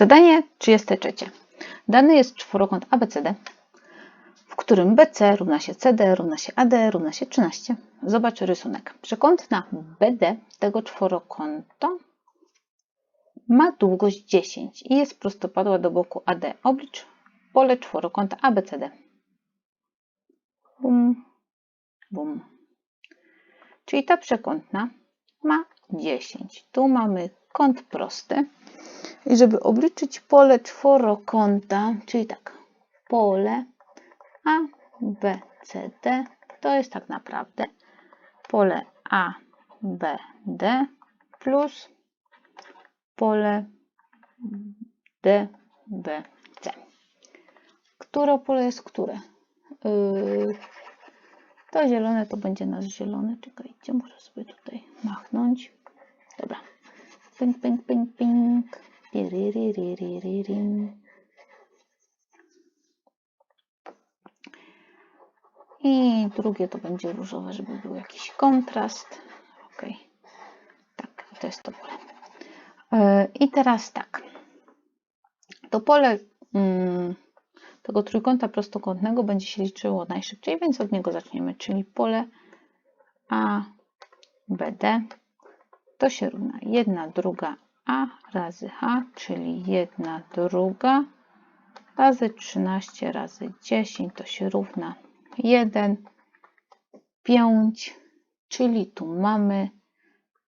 Zadanie 33. Dany jest czworokąt ABCD, w którym BC równa się CD równa się AD równa się 13. Zobacz rysunek. Przekątna BD tego czworokąta ma długość 10 i jest prostopadła do boku AD. Oblicz pole czworokąta ABCD. Bum, bum. Czyli ta przekątna ma 10. Tu mamy kąt prosty. I żeby obliczyć pole czworokąta, czyli tak, pole A, B, C, D, to jest tak naprawdę pole A, B, D plus pole D, B, C. Które pole jest które? Yy, to zielone to będzie nasz zielony. Czekajcie, muszę sobie tutaj machnąć. Dobra. Ping, ping, ping, ping. I drugie to będzie różowe, żeby był jakiś kontrast. Ok. Tak, to jest to pole. Yy, I teraz tak. To pole mm, tego trójkąta prostokątnego będzie się liczyło najszybciej, więc od niego zaczniemy, czyli pole A, BD to się równa 1 druga A razy H, czyli 1 druga razy 13 razy 10 to się równa 1, 5, czyli tu mamy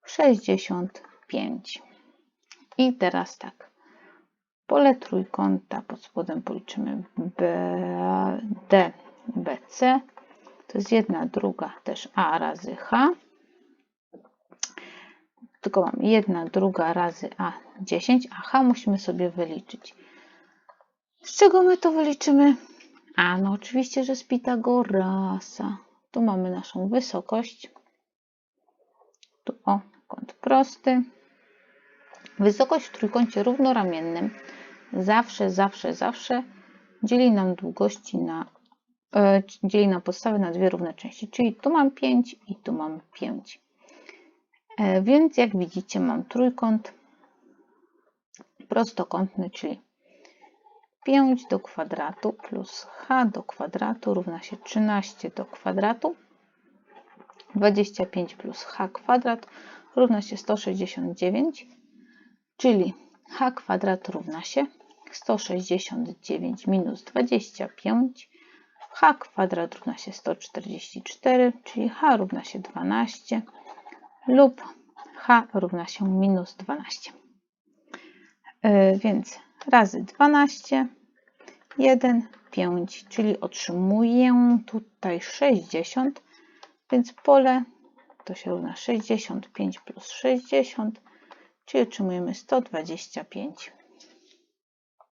65. I teraz tak. Pole trójkąta pod spodem policzymy BD, BC. To jest jedna druga też A razy H. Tylko mam jedna druga razy A 10, a H musimy sobie wyliczyć. Z czego my to wyliczymy? A, no oczywiście, że z Pitagorasa. Tu mamy naszą wysokość. Tu o, kąt prosty. Wysokość w trójkącie równoramiennym zawsze, zawsze, zawsze dzieli nam długości na, e, dzieli nam podstawy na dwie równe części, czyli tu mam 5 i tu mam 5. E, więc jak widzicie mam trójkąt prostokątny, czyli 5 do kwadratu plus h do kwadratu równa się 13 do kwadratu. 25 plus h kwadrat równa się 169, czyli h kwadrat równa się 169 minus 25, h kwadrat równa się 144, czyli h równa się 12 lub h równa się minus 12. Yy, więc razy 12, 1, 5, czyli otrzymuję tutaj 60, więc pole to się równa 65 plus 60, czyli otrzymujemy 125